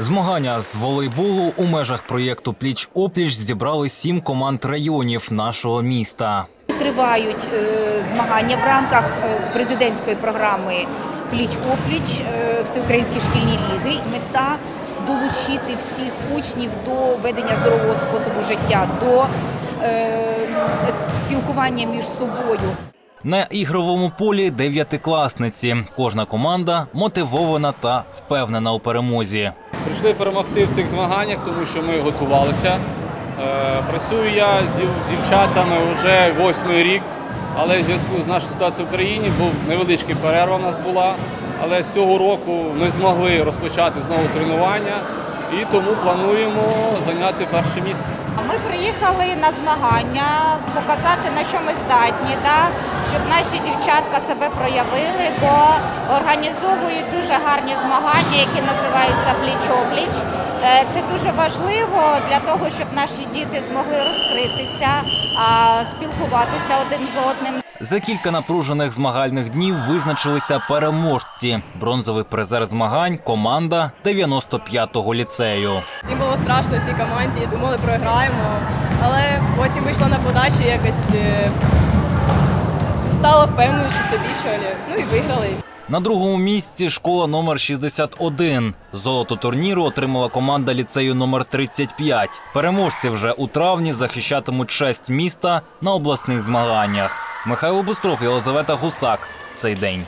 Змагання з волейболу у межах проєкту Пліч опліч зібрали сім команд районів нашого міста. Тривають е, змагання в рамках е, президентської програми Пліч опліч е, всеукраїнські шкільні ліги. Мета долучити всіх учнів до ведення здорового способу життя, до спілкування між собою. На ігровому полі дев'ятикласниці. Кожна команда мотивована та впевнена у перемозі. Прийшли перемогти в цих змаганнях, тому що ми готувалися. Е, Працюю я з дівчатами вже восьмий рік, але в зв'язку з нашою ситуацією в країні був невеличкий перерва в нас була. Але з цього року ми змогли розпочати знову тренування і тому плануємо зайняти перше місце. Ми приїхали на змагання показати на що ми здатні, да? щоб наші дівчатка себе проявили, бо організовують дуже гарні змагання, які називаються пліч-опліч. Е, Це дуже важливо для того, щоб наші діти змогли розкритися, а, спілкуватися один з одним. За кілька напружених змагальних днів визначилися переможці. Бронзовий призер змагань команда 95-го ліцею. Всім було страшно всій команді, думали, програємо. Але потім вийшла на подачу, якось е, стала впевненіше собі, що ли. Ну і виграли. На другому місці школа номер 61. Золото турніру отримала команда ліцею номер 35. Переможці вже у травні захищатимуть честь міста на обласних змаганнях. Михайло Бустров, Єлизавета Гусак. Цей день.